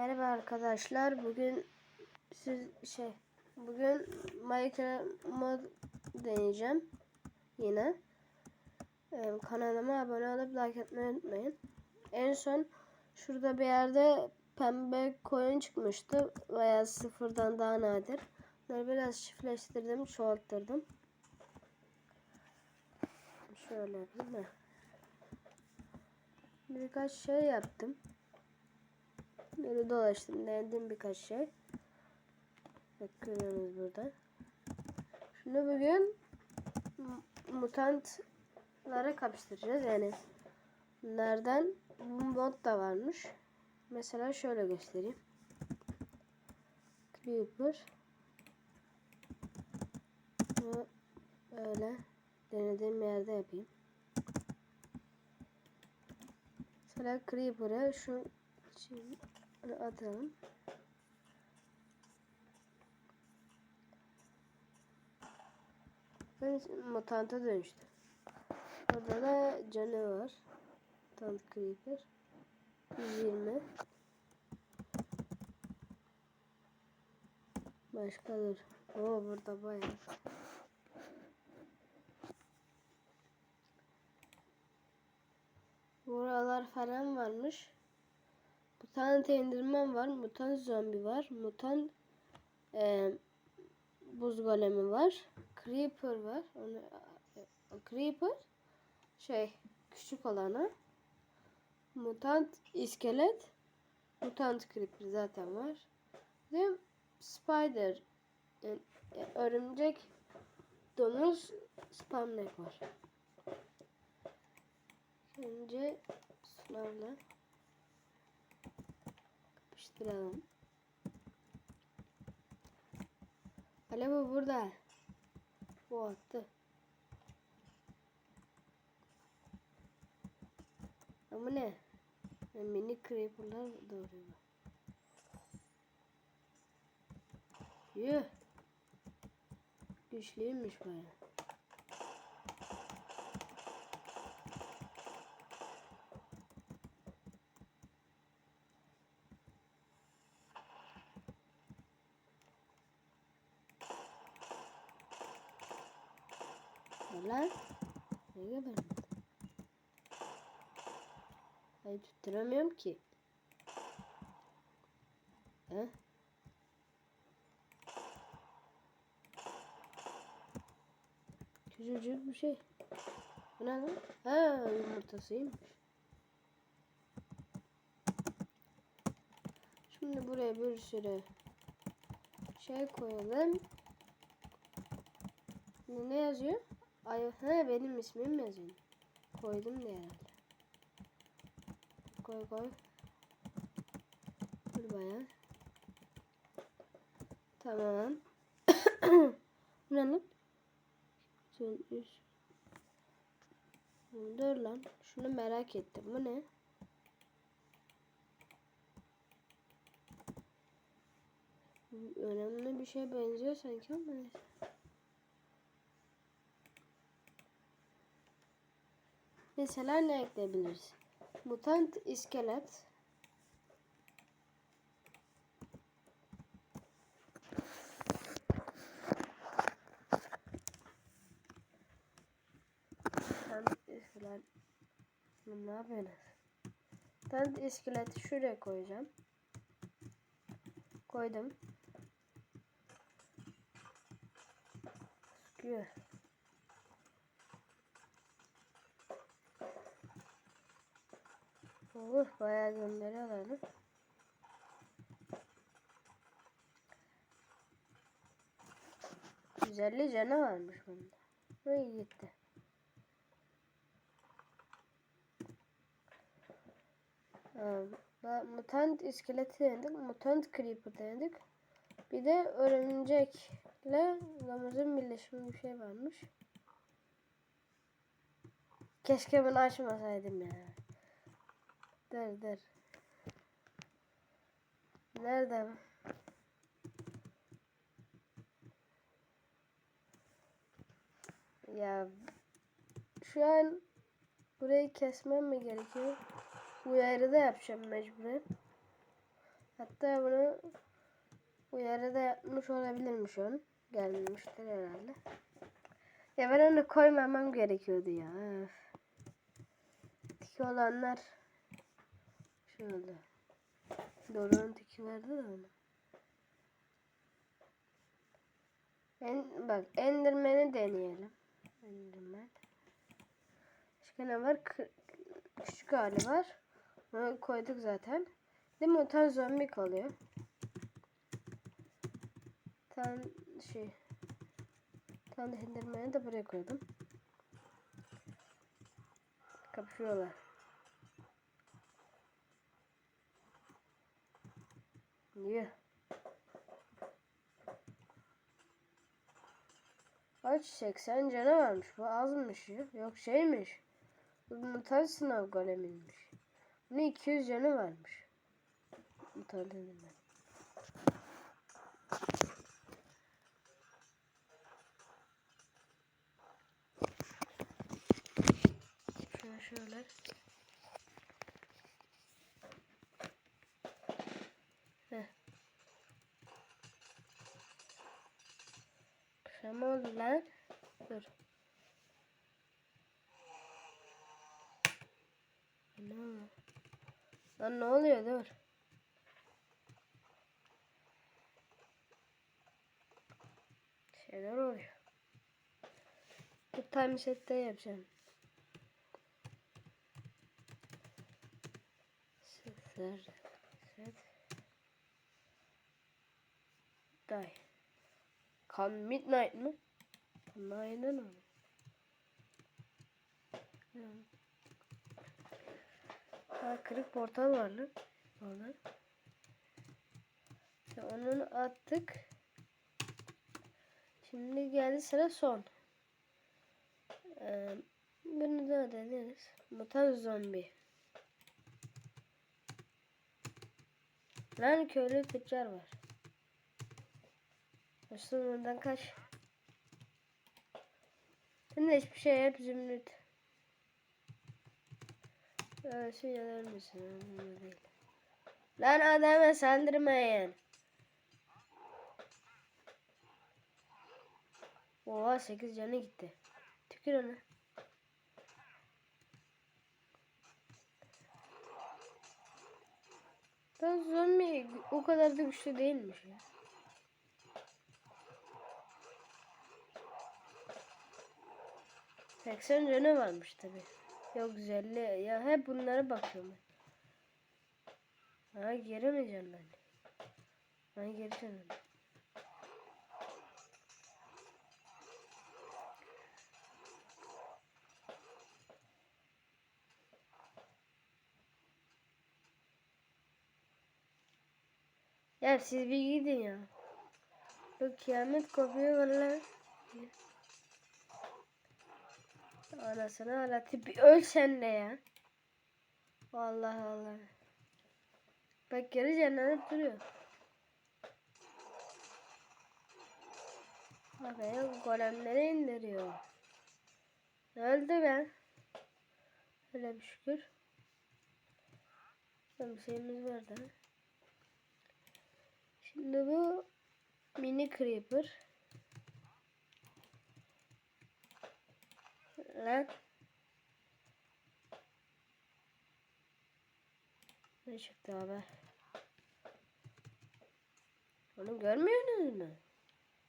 Merhaba arkadaşlar. Bugün siz şey bugün Minecraft mod deneyeceğim. Yine. Ee, kanalıma abone olup like etmeyi unutmayın. En son şurada bir yerde pembe koyun çıkmıştı. Veya sıfırdan daha nadir. Bunları biraz çiftleştirdim, çoğalttırdım. Şöyle değil mi? Birkaç şey yaptım. Böyle dolaştım. Denedim birkaç şey. Bak görüyorsunuz burada. Şimdi bugün mutantlara kapıştıracağız. Yani nereden? Bu mod da varmış. Mesela şöyle göstereyim. Creeper. Bunu öyle denediğim yerde yapayım. Mesela Creeper'a şu bunu atalım. Mutanta dönüştü. Orada da canı var. Mutant Creeper. 120. Başka dur. Oo burada bayağı. Buralar falan varmış. Mutant indirmem var. Mutant zombi var. Mutant e, buz golemi var. Creeper var. Onu, e, Creeper şey küçük olanı. Mutant iskelet. Mutant Creeper zaten var. Ve Spider yani, e, örümcek domuz spamnek var. Önce sınavla yapıştıralım. Alev burada. Bu attı. Ama ne? Ya mini creeper'lar doğruyor. Yuh. Güçlüymüş baya. Lan. Ne geberdim? Hayır tutturamıyorum ki. He? Küçücük bir şey. Bu ne lan? Ha yumurtasıymış. Şimdi buraya bir sürü şey koyalım. Ne, yazıyor? Ay, he benim ismim yazıyor. Koydum diye herhalde. Koy koy. Dur bayağı. Tamam. Bu ne lan? Sen üst. Dur lan. Şunu merak ettim. Bu ne? Önemli bir şey benziyor sanki ama neyse. Mesela ne ekleyebiliriz? Mutant iskelet. Mutant iskelet. Ne yapıyorsunuz? Mutant iskeleti şuraya koyacağım. Koydum. Sıkıyor. Oh bayağı gönderiyorlar lan. Güzelli canı varmış bunda. Ay gitti. Ha, mutant iskeleti denedik. Mutant creeper denedik. Bir de örümcekle domuzun birleşimi bir şey varmış. Keşke bunu açmasaydım ya. Dur dur. Nerede? Ya şu an burayı kesmem mi gerekiyor? Uyarı da yapacağım mecburen. Hatta bunu uyarıda yapmış olabilirim şu an. Gelmemiştir herhalde. Ya ben onu koymamam gerekiyordu ya. Öf. Tiki olanlar şöyle. Doruk'un tiki vardı da onu. En, bak Enderman'i deneyelim. Enderman. Başka ne var? Kı- küçük hali var. Onu koyduk zaten. Bir de mutant zombi kalıyor. Tam şey. Tam Enderman'i de buraya koydum. Kapışıyorlar. Niye? Kaç 80 canı varmış. Bu azmış ya. Yok şeymiş. Bu mutant sınav goleminmiş. Bunun 200 canı varmış. Mutant Enderman. Şöyle şöyle. Heh. Akşam oldu lan. Dur. Ne oluyor? Lan ne oluyor dur. Şeyler oluyor. Bu time set'te yapacağım. Sıfır set. Die. Kan Midnight mı? Aynen öyle. Ha, kırık portal var lan. Orada. İşte onu attık. Şimdi geldi sıra son. Ee, bunu da deneriz. Mutant zombi. Lan köylü tüccar var. Aslında bundan kaç. Sen de hiçbir şey yap zümrüt. Da ölmesin. Önemli değil. Lan adama saldırmayın. Oha 8 canı gitti. Tükür ona. Ben zombi o kadar da güçlü değilmiş ya. Seksen canı varmış tabi. Yok güzelli. Ya hep bunlara bakıyorum ben. Ha giremeyeceğim ben. Ha gireceğim ben. Ya siz bir gidin ya. Bu kıyamet kopuyor valla. Anasını ağlatayım. Bir öl sen de ya. Vallahi Allah. Bak geri cennet duruyor. Bak ya golemleri indiriyor. Öldü ben. Öyle bir şükür. Bir şeyimiz vardı. Şimdi bu mini creeper. Lan. Ne çıktı abi? Onu görmüyorsunuz mu?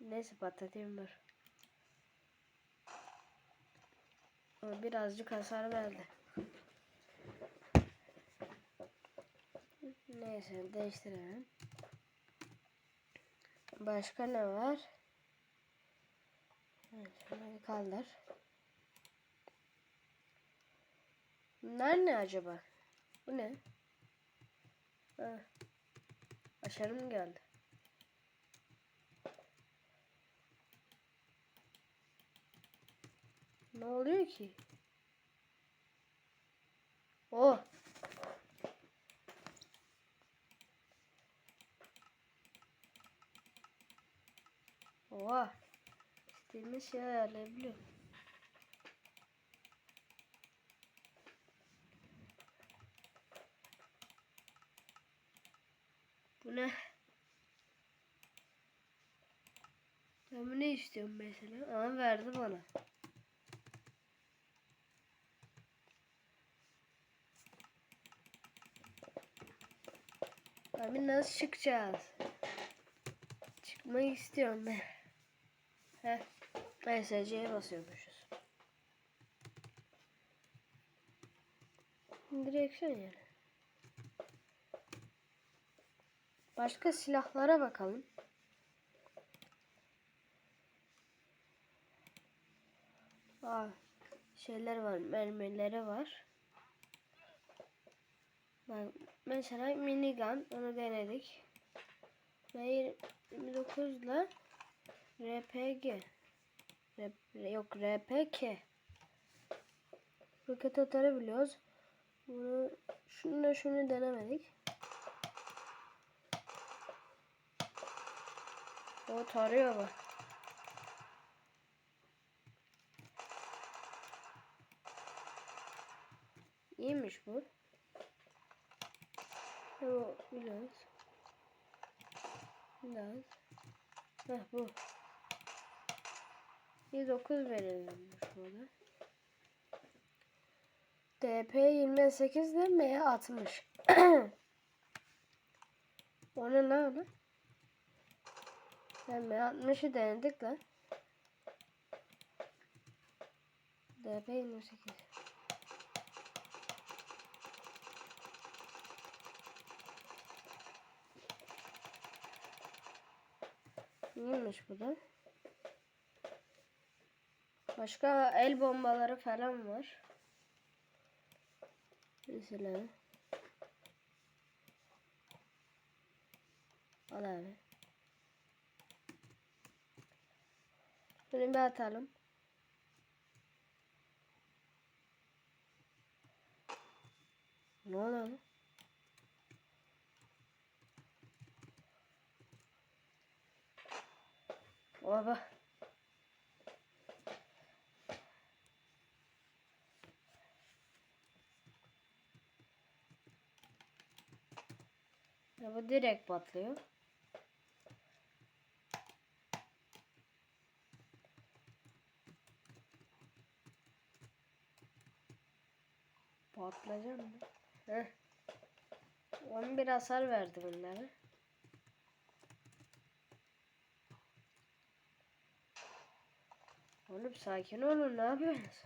Neyse patlatayım dur. O birazcık hasar verdi. Neyse değiştirelim. Başka ne var? Evet, kaldır. Bunlar ne acaba? Bu ne? Ha. Başarım geldi. Ne oluyor ki? Oh. Oha. İstediğimiz şey ayarlayabiliyorum. Bu ne? Ben ne istiyorum mesela? Ama verdi bana. Abi nasıl çıkacağız? Çıkmak istiyorum ben. Heh. Neyse C'ye basıyormuşuz. Direksiyon yani. Başka silahlara bakalım. Aa, şeyler var, mermileri var. Bak, mesela minigun, onu denedik. Ve 29 ile RPG. Rep, yok RPK. Roket atarı biliyoruz. Bunu şunu şunu denemedik. O tarıyor bak. İyiymiş bu. Bu biraz. Biraz. Heh bu. 109 verilmiş burada. DP 28 de M 60. Onu ne oldu? Ben M 60'ı denedik lan. DP 28. İyiymiş bu da. Başka el bombaları falan var. Mesela. Al abi. Bunu bir atalım. Ne oluyor? Baba. Ya bu direkt patlıyor. Patlayacak mı? Heh. 11 hasar verdi bunlara. Oğlum sakin olun ne yapıyorsunuz?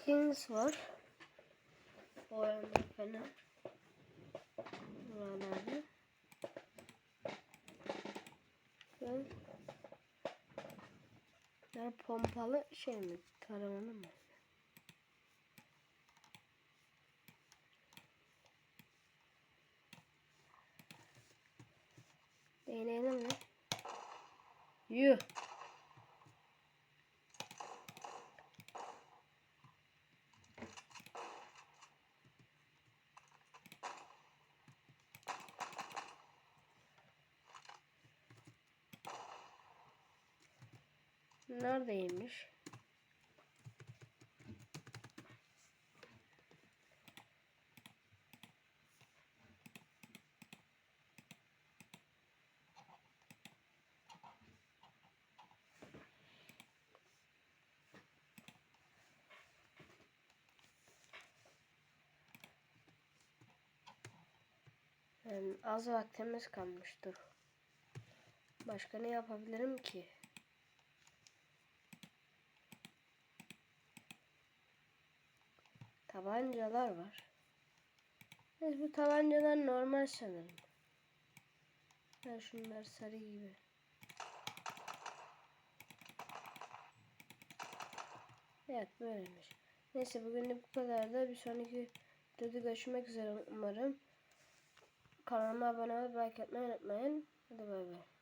Skins var. Boyama falan. Buralarda. Ben pompalı şey mi? Taramalı mı? Deneyelim mi? Yuh. Neredeymiş? Yani az vaktimiz kalmıştır. Başka ne yapabilirim ki? Tabancalar var. Evet, bu tabancalar normal sanırım. Ben şunlar sarı gibi. Evet böylemiş. Neyse bugün bu kadar da bir sonraki videoda görüşmek üzere umarım. Kanalıma abone olup like atmayı unutmayın. Hadi bay bay.